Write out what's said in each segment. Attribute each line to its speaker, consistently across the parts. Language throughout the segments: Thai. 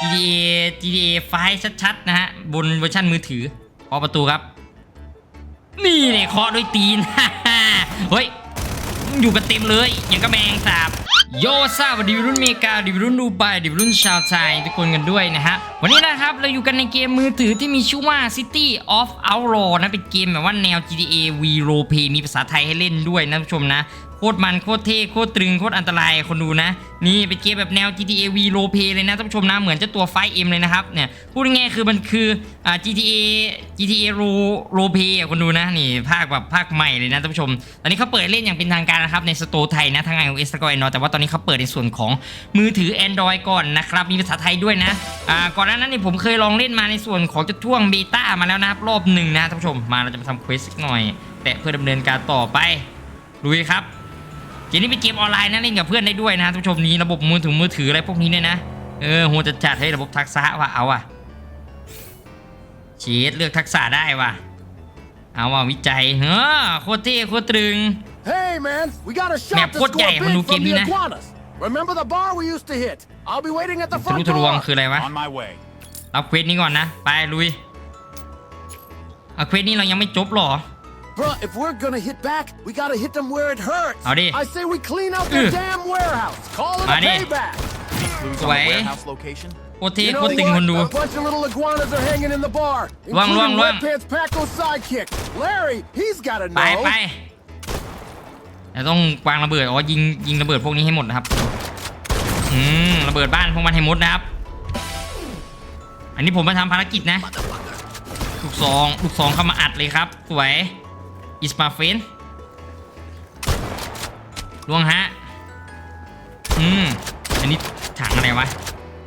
Speaker 1: GTA GTA ไฟชัดๆนะฮะบนเวอร์ชันมือถือเคาะประตูครับ นี่เลยเคาะด้วยตีนเฮ้ยอยู่กันเต็มเลยอย่างกับแมงสาบโยซาวัสดีวัยรุ่นเมกาดิวรุ่นดูไบดิวรุ่นชาวไทยทุกคนกันด้วยนะฮะ วันนี้นะครับ เราอยู่กันในเกมมือถือที่มีชื่อว่า City of Outlaw นะ เป็นเกมแบบว่าแนว GTA V Role Play มีภาษาไทยให้เล่นด้วยนะผู้ชมนะ โคตรมันโคตรเท่โคตรตรึงโคตรอันตรายคนดูนะ นี่เป็นเกมแบบแนว GTA V Role Play เลยนะท่านผู้ชมนะเหมือนจ้าตัว 5M เลยนะครับเนี่ยพูดง่ายๆคือมันคืออ่า GTA GTA r o l e Play คนดูนะนี่ภาคแบบภาคใหม่เลยนะท่านผู้ชม ตอนนี้เขาเปิดเล่นอย่างเป็นทางการนะครับในสตร์ไทยนะทั้ง iOS แล้วก็ Android แต่ว่าตอนนี้เขาเปิดในส่วนของมือถือ Android ก่อนนะครับมีภาษาไทยด้วยนะอ่าก่อนหน้านั้นนี่ผมเคยลองเล่นมาในส่วนของจะช่วงเบต้ามาแล้วนะครับรอบหนึ่งนะท่านผู้ชมมาเราจะมาทำเควสสักหน่อย แตะเพื่อดำเนินการต่อไปลุยครับ เกมนี้เป็นเกมออนไลน์นะเล่นกับเพื่อนได้ด้วยนะท่านผู้ชมนี้ระบบมือถือมือถืออะไรพวกนี้เนี่ยนะเออโหจะจัดให้ระบบทักษะว่ะเอาว่ะชีสเลือกทักษะได้ว่ะเอาว่ะวิจัยเฮ้อโคตรเท่โคตรตรึง
Speaker 2: Hey man, we got a
Speaker 1: Mẹ,
Speaker 2: shot to
Speaker 1: cốt
Speaker 2: score
Speaker 1: dạy mà
Speaker 2: big
Speaker 1: nụ
Speaker 2: from
Speaker 1: kiếm đi
Speaker 2: the
Speaker 1: nè.
Speaker 2: iguanas. Remember the bar we used to hit? I'll be waiting at the
Speaker 1: ทะลุ
Speaker 2: front
Speaker 1: ทะลวง
Speaker 2: door.
Speaker 1: คืออะไรวะ
Speaker 3: On my way.
Speaker 1: รับเควสนี้ก่อนนะ ไปลุยเอาเควสนี้เรายังไม่จบหรอ
Speaker 2: Bruh, if we're gonna hit back, we gotta hit them where it hurts.
Speaker 1: Howdy.
Speaker 2: I say we clean out their
Speaker 1: Ừ.
Speaker 2: damn warehouse. Call it a
Speaker 1: Howdy.
Speaker 2: payback.
Speaker 3: Any clues on the
Speaker 1: Vậy.
Speaker 3: warehouse location?
Speaker 1: โคตรเท่
Speaker 2: You
Speaker 1: โค
Speaker 2: know
Speaker 1: ตรตึงคน
Speaker 2: what?
Speaker 1: ดู
Speaker 2: A bunch of little iguanas are hanging in the bar,
Speaker 1: Luang,
Speaker 2: including
Speaker 1: luang, luang.
Speaker 2: Red Pants Paco's sidekick. Larry, he's gotta
Speaker 1: ไป
Speaker 2: know.
Speaker 1: ไปเราต้องวางระเบิดอ๋อยิงยิงระเบิดพวกนี้ให้หมดนะครับอืมระเบิดบ้านพวกมันให้หมดนะครับ อันนี้ผมมาทำภารกิจนะ ลูกซองลูกซองเข้ามาอัดเลยครับ สวย อิสมาเฟนล่วงฮะ อืม อันนี้ถังอะไรวะ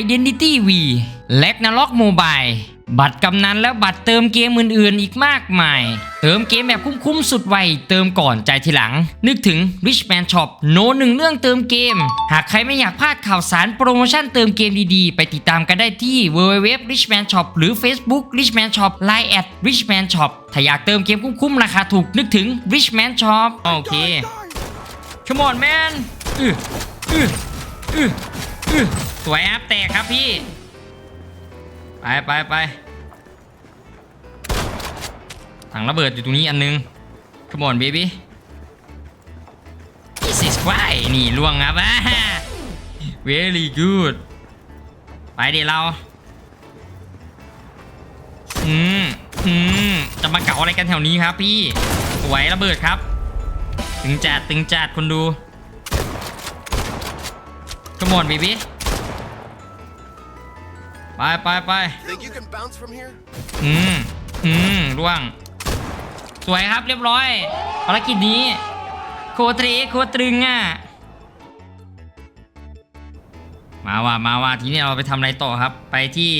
Speaker 1: Identity V และน r o c Mobile บัตรกำนันและบัตรเติมเกมอื่นๆ อีกมากมาย เติมเกมแบบคุ้มๆ สุดไว เติมก่อนใจทีหลัง นึกถึง Richman Shop โนหนึ่งเรื่องเติมเกม หากใครไม่อยากพลาดข่าวสารโปรโมชั่นเติมเกมดีๆ ไปติดตามกันได้ที่ www richman shop หรือ Facebook richman shop line at richman shop ถ้าอยากเติมเกมคุ้มๆ ราคาถูกนึกถึง richman shop โอเค Come on man อืออืออืออือ สวยอัพแตกครับพี่ ไปไปไปถังระเบิดอยู่ตรงนี้อันนึง Come on baby This is why นี่ล่วงครับอ่า Very good ไปเดี๋ยวเรา อืม อืม จะมาเก่าอะไรกันแถวนี้ครับพี่ สวยระเบิดครับ ตึงจัดตึงจัดคนดู Come on baby ไปไปไป
Speaker 2: Think you can bounce from here?
Speaker 1: อืม อืมร่วง สวยครับเรียบร้อยภารกิจนี้ โคตรเทรโคตรตรึงอะ มาว่ามาว่าทีนี้เราไปทำอะไรต่อครับ ไปที่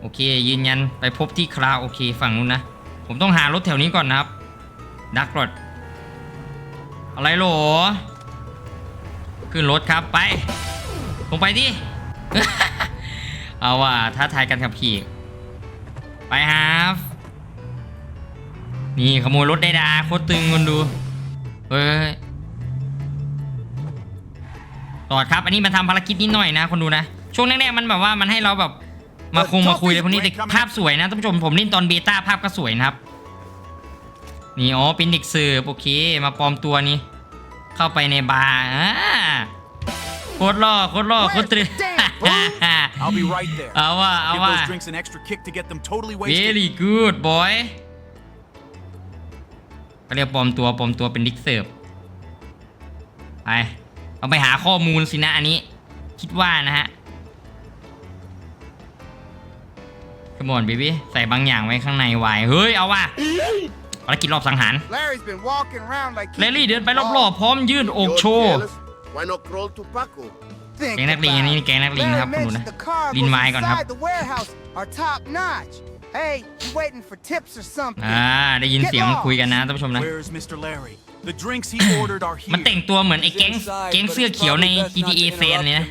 Speaker 1: โอเค ยืนยันไปพบที่คราวโอเคฝั่งนู้นนะ ผมต้องหารถแถวนี้ก่อนนะครับ ดักรถอะไรโหรอขึ้นรถครับไป ลงไปดิ เอาว่าท้าทายกันขับขี่ ไปครับนี่ขโมยรถได้ดาโคตรตึงคนดู เฮ้ยต่อครับ อันนี้มาทำภารกิจนิดหน่อยนะคนดูนะ ช่วงแรกๆมันแบบว่ามันให้เราแบบมาคงมาคุยเลยพวกนี้แต่ภาพสวยนะท่านผู้ชมผมเล่นตอนเบต้าภาพก็สวยนะครับ นี่อ๋อเป็นเด็กเสิร์ฟโอเค มาปลอมตัวนี้ เข้าไปในบาร์อ่า โคตรล่อโคตรล่อโคตรตรึง
Speaker 3: I'll be right there.
Speaker 1: เอาว่าเอา
Speaker 3: Give
Speaker 1: ว่า
Speaker 3: those drinks an extra kick to get them totally wasted.
Speaker 1: very good boy เขาเรียกปลอมตัวปลอมตัวเป็นดิกเสิร์ฟไปเอาไปหาข้อมูลสินะอันนี้ คิดว่านะฮะขมอนบีบี้ใส่บางอย่างไว้ข้างในไว้เฮ้ย เอาว่ะภารกิจรอบสังหาร
Speaker 4: Larry's been walking around like
Speaker 1: เลลี่เดินไปรอบๆพร้อมยื่นอกโชว์
Speaker 4: Why not crawl to Paco? think
Speaker 1: แก๊งนักเลงอันนี้แก๊งนักเลงนะครับคุณดูนะ ลินไม้ก่อนครับ
Speaker 4: the warehouse are top notch. Hey, you waiting for tips or something?
Speaker 1: อ่า ได้ยินเสียงมันคุยกันนะท่านผู้ชมนะ
Speaker 3: Where's Mr. Larry? The drinks he ordered are here.
Speaker 1: มันแต่งตัวเหมือนไอ้แก๊งแก๊งเสื้อเขียวใน GTA แซนเลยนะ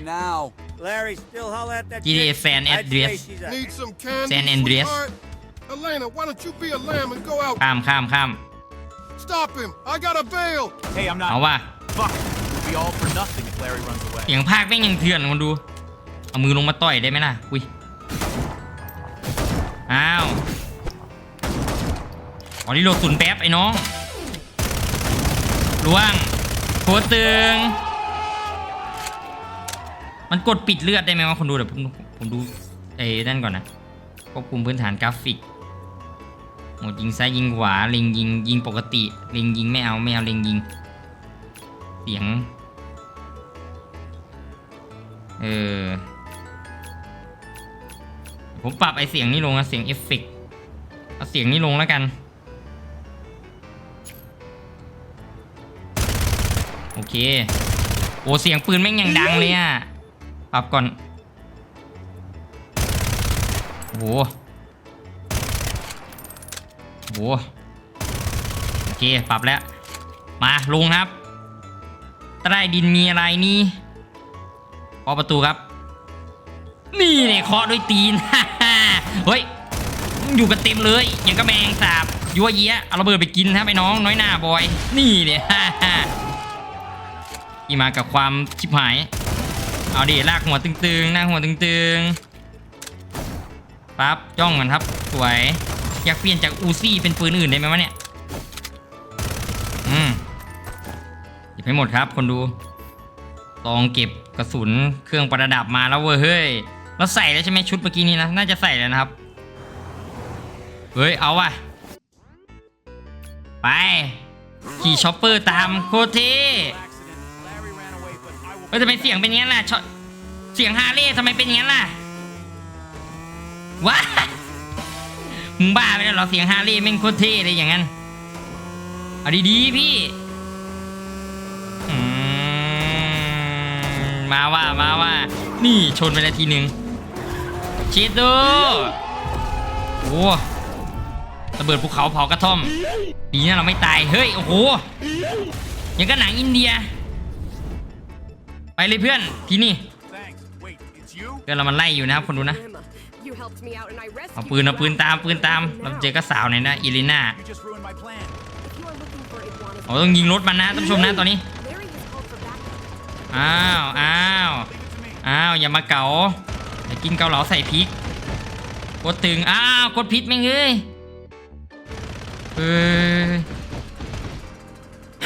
Speaker 5: Larry, still holler at that
Speaker 1: GTA
Speaker 5: chick.
Speaker 1: San
Speaker 5: I'd say
Speaker 1: Andreas.
Speaker 5: she's a-
Speaker 6: Need some candy,
Speaker 1: San Andreas.
Speaker 6: sweetheart? Elena, why don't you be a lamb and go out?
Speaker 1: ข้ามข้ามข้าม
Speaker 6: Stop him! I got a bail!
Speaker 3: Hey, I'm
Speaker 1: เอา
Speaker 3: not.
Speaker 1: ว่า
Speaker 3: Fuck. All for nothing if Larry runs away.
Speaker 1: เสียงภาคแม่งยังเถื่อนคนดู เอามือลงมาต่อยได้ไหมล่ะ อุ้ย อ้าว อ๋อนี่โหลดศูนย์แป๊บไอ้น้องล่วงโคตรตึง มันกดปิดเลือดได้ไหมวะคนดูเดี๋ยวผมผมดูไอ้นั่นก่อนนะควบคุมพื้นฐานกราฟิกหมดยิงซ้ายยิงขวาเล็งยิงยิงปกติเล็งยิงไม่เอาไม่เอาเล็งยิง เสียง เออ ผมปรับไอเสียงนี้ลงนะเสียงเอฟเฟกเอาเสียงนี้ลงแล้วกัน โอเค โอ้เสียงปืนแม่งยังดังเลยอะปรับก่อน โอ้โหโอ้โหโอเค ปรับแล้ว มาลงครับ ใต้ดินมีอะไรนี่าะประตูครับ นี่เนี่ยเคาะด้วยตีนเฮ้ยอยู่กันเต็มเลยอย่างก็แมงสาบยัวเยี้ยเอาระเบิดไปกินครับไอ้น้องน้อยหน้าบอย นี่เนี่ยที่มากับความชิบหาย เอาดิลากหัวตึงๆหน้าหัวตึงๆปั๊บจ้องมันครับ สวยอยากเปลี่ยนจากอูซี่เป็นปืนอื่นได้ไหมวะเนี่ย อืมหยิบให้หมดครับคนดู ลองเก็บกระสุนเครื่องประดับมาแล้วเว้ยเฮ้ยแล้วใส่แล้วใช่ไหมชุดเมื่อกี้นี้นะน่าจะใส่แล้วนะครับ เฮ้ยเอาว่ะไปขี่ช็อปเปอร์ตามโคตรเท่
Speaker 3: Accident. Larry ran away, but I will.
Speaker 1: เฮ้ยทำไมเสียงเป็นย่างนั้นล่ะชอเสียงฮาร์เลย์ทำไมเป็นย่างนั้นล่ะว้ามึงบ้าไปแล้วเหรอเสียงฮาร์เลย์แม่งโคตรเท่เลยอย่างนั้นเอาดีๆพี่ มาว่ามาว่า นี่ชนไปแล้วทีหนึ่งเชดโดโอ้ระเบิดภูเขาเผากระท่อม ดีนะเราไม่ตาย เฮ้ย โอ้โห ยังก็หนังอินเดีย ไปเลยเพื่อน ที่นี่ เพื่อนเรามันไล่อยู่นะครับคนดูนะ เอาปืนเอาปืนตามปืนตาม เราเจอก็สาวหน่อยนะอิลิน่าเราต้องยิงรถมันนะท่านผู้ชมนะตอนนี้ อ้าวอ้าวอ้าวอย่ามาเก๋าอย่ากินเกาเหลาใส่พริกกดตึงอ้าวกดพิษแม่งเอ้ยเออ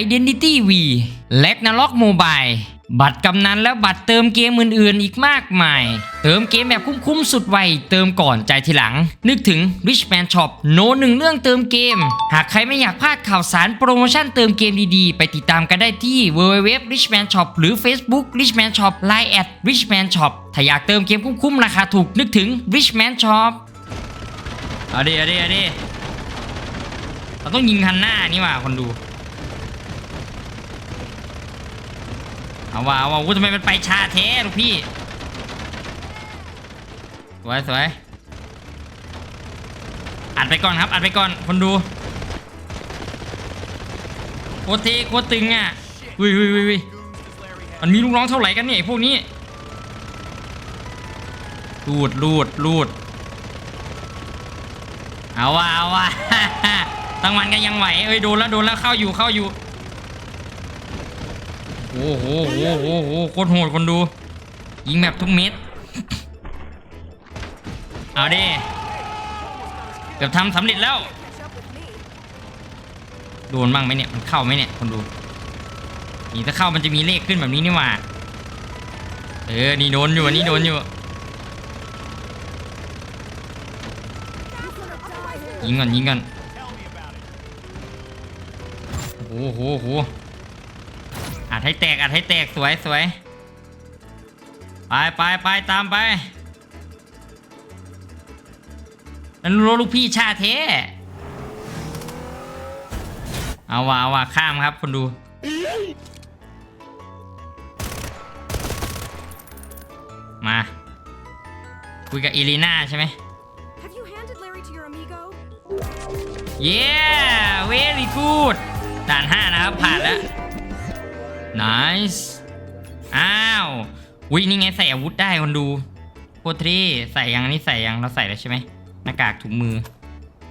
Speaker 1: Identity V Ragnarok Mobile บัตรกำนันและบัตรเติมเกมอื่นๆ อีกมากมาย เติมเกมแบบคุ้มๆ สุดไว เติมก่อนใจทีหลัง นึกถึง Richman Shop โนหนึ่งเรื่องเติมเกม หากใครไม่อยากพลาดข่าวสารโปรโมชั่นเติมเกมดีๆ ไปติดตามกันได้ที่ www richman shop หรือ Facebook richman shop line at richman shop ถ้าอยากเติมเกมคุ้มๆ ราคาถูกนึกถึง richman shop เอาดิเอาดิเอาดิเราต้องยิงคันหน้านี่ว่าคนดู เอาว่าเอาว่าอู้ทำไมมันไปชาแท้ลูกพี่สวยสวยอัดไปก่อนครับ อัดไปก่อนคนดูโคตรเท่โคตรตึงอะวิววิววิวิมันมีลูกน้องเท่าไหร่กันเนี่ยพวกนี้ลูดลูดลูดเอาว่าเอาว่าตั้งวันกันยังไหวเอ้ยโดนแล้วโดนแล้วเข้าอยู่เข้าอยู่ โอ้โหโอ้โหโอ้โหโคตรโหดคนดู ยิงแบบทุกเม็ด เอาดิเกือบทำสำเร็จแล้ว โดนบ้างไหมเนี่ย มันเข้าไหมเนี่ย คนดู นี่ถ้าเข้ามันจะมีเลขขึ้นแบบนี้นี่หว่า เออ นี่โดนอยู่อันนี้โดนอยู่ ยิงก่อนยิงก่อนโอ้โหโห อัดให้แตกอัดให้แตกสวยสวยไปไปไปตามไปนั่นรถลูกพี่ชาเทเอาว่ะเอาว่ะข้ามครับคนดูมาคุยกับอีลีน่าใช่ไหม
Speaker 7: Have you handed Larry to your amigo?
Speaker 1: เย้ very good ด่าน 5 นะครับ ผ่านแล้ว nice อ้าววินี่ไงใส่อาวุธได้คนดูโคตรเท่ใส่ยังนนี้ใส่ยังเราใส่แล้วใช่ไหมหน้ากากถุงมือ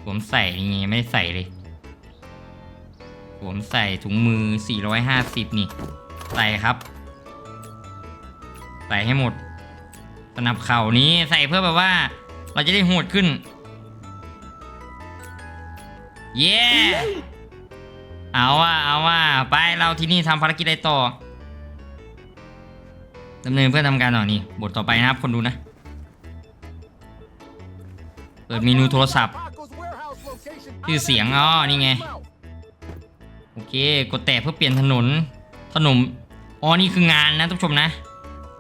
Speaker 1: ผมใส่นี่ไงไม่ได้ใส่เลยผมใส่ถุงมือ 450 นี่ ใส่ครับ ใส่ให้หมด สนับเข่านี้ใส่เพื่อแบบว่า เราจะได้โหดขึ้น เย้เอาว่าเอาว่า ไปเราที่นี่ทำภารกิจอะไรต่อดำเนินเพื่อทำการต่อนี่บทต่อไปนะครับคนดูนะ เปิดเมนูโทรศัพท์ชื่อเสียงอ๋อนี่ไง โอเค กดแตะเพื่อเปลี่ยนถนน ถนนอ๋อนี่คืองานนะทุกผู้ชมนะ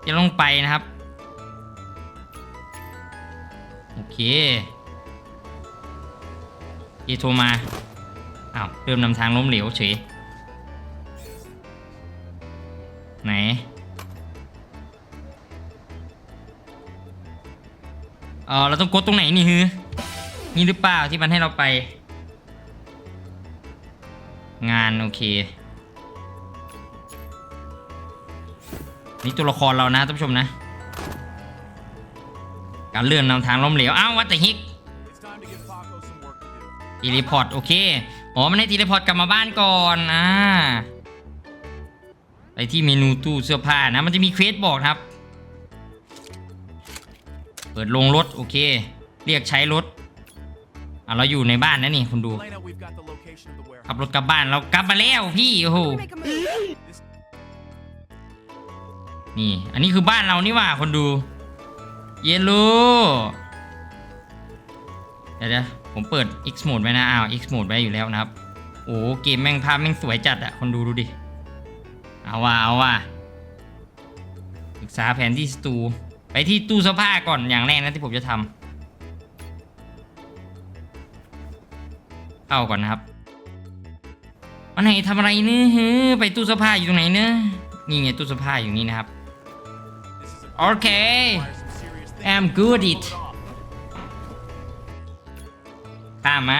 Speaker 1: จะต้องไปนะครับ โอเคเอโทรมาอ้าวเริ่มนำทางล้มเหลวเฉย ไหน เออเราต้องกดตรงไหนนี่ฮือ นี่หรือเปล่าที่มันให้เราไป งานโอเค นี่ตัวละครเรานะท่านผู้ชมนะ การเลื่อนนำทางล้มเหลว อ้าววัตถุฮิกทีรีพอร์ตโอเค อ๋อ มันให้ทีรีพอร์ตกลับมาบ้านก่อน อ่า ไปที่เมนูตู้เสื้อผ้านะมันจะมีเควสบอกครับ เปิดลงรถโอเค เรียกใช้รถอะเราอยู่ในบ้านนะนี่คุณดูขับรถกลับบ้านเรากลับมาแล้วพี่โอ้โหนี่ อันนี้คือบ้านเรานี่ว่าคนดู เยลโล่เดี๋ยวผมเปิด X mode ไว้นะอ้าว X mode ไว้อยู่แล้วนะครับ โอ้เกมแม่งภาพแม่งสวยจัดอะคนดูดูดิ เอาว่ะเอาว่ะศึกษาแผนที่สตูไปที่ตู้เสื้อผ้าก่อนอย่างแรกนะที่ผมจะทำเข้าก่อนนะครับวันไหนทำอะไรเนื้อไปตู้เสื้อผ้าอยู่ตรงไหนเนื้อะนี่ไงตู้เสื้อผ้าอยู่นี่นะครับโอเค I'm good it ข้ามะ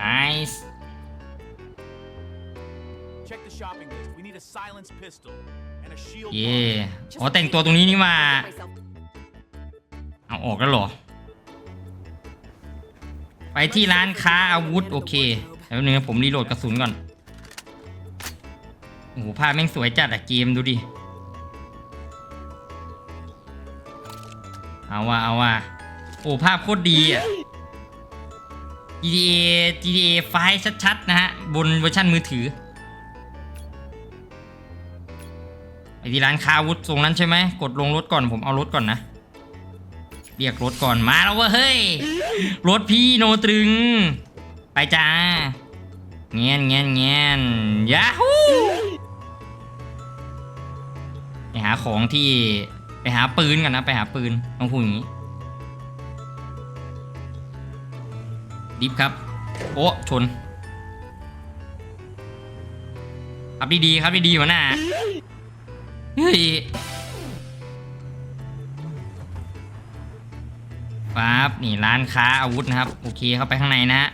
Speaker 1: nice เย่
Speaker 3: box.
Speaker 1: อ๋อแต่งตัวตรงนี้นี่มา
Speaker 7: Get myself
Speaker 1: เอาออกแล้วเหรอ ไปที่ร้านค้าอาวุธโอเคแล้วนึงนะผมรีโหลดกระสุนก่อน โอ้โหภาพแม่งสวยจัดอะเกมดูดิ เอาว่าเอาว่าโอ้ภาพโคตรดีอะ GTA GTA ไฟล์ชัดๆ นะฮะ บนเวอร์ชันมือถือ ที่ร้านค้าวุธตรงนั้นใช่ไหมกดลงรถก่อนผมเอารถก่อนนะ เรียกรถก่อนมาแล้วเว้ยเฮ้ยรถพี่โนตรึง ไปจ้าเงี้ยนเงี้ยนเงี้ยนยาฮูไปหาของที่ไปหาปืนกันนะไปหาปืนต้องพูดอย่างนี้ดิฟครับโอ้ชนขับดีๆครับดีๆหัวหน้า เฮ้ยปั๊บนี่ร้านค้าอาวุธนะครับ โอเคเข้าไปข้างในนะ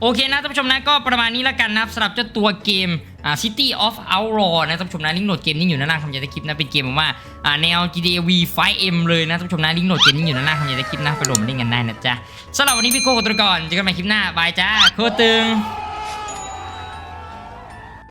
Speaker 1: โอเคนะท่านผู้ชมนะก็ประมาณนี้แล้วกันนะครับสำหรับเจ้าตัวเกมอ่า City of Outlaw นะท่านผู้ชมนะลิงก์โหลดเกมนี้อยู่ด้านล่างคำใหญ่ในคลิปนะเป็นเกมว่าอ่าแนว GTA V 5M เลยนะท่านผู้ชมนะลิงก์โหลดเกมนี้อยู่ด้านล่างคำใหญ่ในคลิปนะไปโหลดมาเล่นกันได้นะจ๊ะสำหรับวันนี้พี่โก้กับตัวก่อนเจอกันใหม่คลิปหน้าบายจ้าโคตรตึง